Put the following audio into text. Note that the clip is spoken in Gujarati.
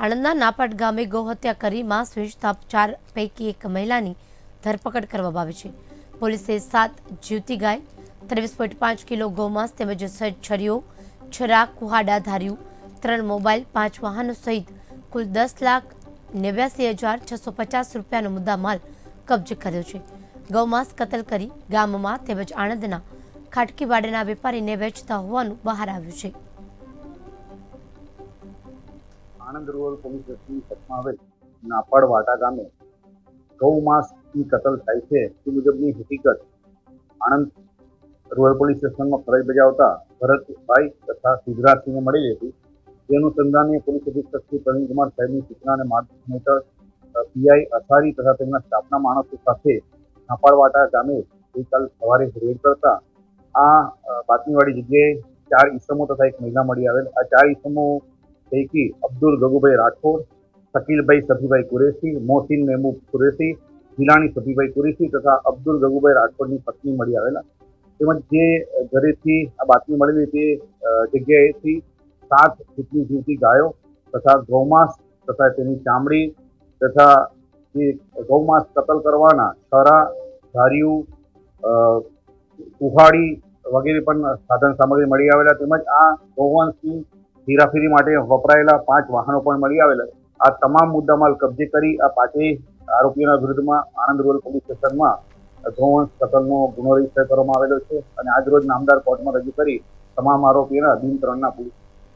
આણંદના નાપાટ ગામે ગૌહત્યા કરી માંસ વેચતા ચાર પૈકી એક મહિલાની ધરપકડ કરવામાં આવી છે. પોલીસે સાત જીવતી ગાય, ત્રેવીસ પોઈન્ટ પાંચ કિલો ગૌમાંસ તેમજ છરીઓ, છરા, કુહાડા ધાર્યું, ત્રણ મોબાઈલ, પાંચ વાહનો સહિત કુલ દસ લાખ નેવ્યાસી હજાર છસો પચાસ રૂપિયાનો મુદ્દામાલ કબજે કર્યો છે. ગૌમાંસ કતલ કરી ગામમાં તેમજ આણંદના ખાટકીવાડાના વેપારીને વેચતા હોવાનું બહાર આવ્યું છે. આણંદ રૂરલ પોલીસ સ્ટેશનની કચ્છમાં આવેલ નાપાડ વાટા ગામે ગૌ માસની કતલ થાય છે. તે મુજબની હકીકત આણંદ રૂરલ પોલીસ સ્ટેશનમાં ફરજ બજાવતા ભરતભાઈ તથા સિદ્ધરાજસિંહને મળી હતી તે અનુસંધાને પોલીસ અધિક્ષક શ્રી પ્રવીણકુમાર સાહેબની સૂચના અને માર્ગદર્શન હેઠળ પીઆઈ અસારી તથા તેમના સ્ટાફના માણસો સાથે નાપાડવાટા ગામે ગઈકાલ સવારે રેડ કરતા આ બાતમીવાળી જગ્યાએ ચાર ઈસમો તથા એક મહિલા મળી આવેલ. આ ચાર ઈસમો પૈકી અબ્દુલ ગગુભાઈ રાઠોડ, શકીલભાઈ સભીભાઈ કુરેશી, મોહસિન મહેમૂબ કુરેશી ગિલાણી સભીભાઈ કુરેશી તથા અબ્દુલ ગગુભાઈ રાઠોડની પત્ની મળી આવેલા. તેમજ જે ઘરેથી આ બાતમી મળેલી તે જગ્યાએથી સાત જેટલી જીવતી ગાયો તથા ગૌમાંસ તથા તેની ચામડી તથા જે ગૌમાંસ કતલ કરવાના છરા, ધાર્યું કુહાડી વગેરે પણ સાધન સામગ્રી મળી આવેલા. તેમજ આ ગૌવંશની હેરાફેરી માટે વપરાયેલા પાંચ વાહનો પણ મળી આવેલા. આ તમામ મુદ્દામાલ કબજે કરી આ પાંચેય આરોપીઓના વિરુદ્ધમાં આણંદ રૂરલ પોલીસ સ્ટેશનમાં ગૌવંશ કતલનો ગુનો રજિસ્ટર કરવામાં આવેલો છે અને આજરોજ નામદાર કોર્ટમાં રજૂ કરી તમામ આરોપીઓના દિન ત્રણના પોલીસ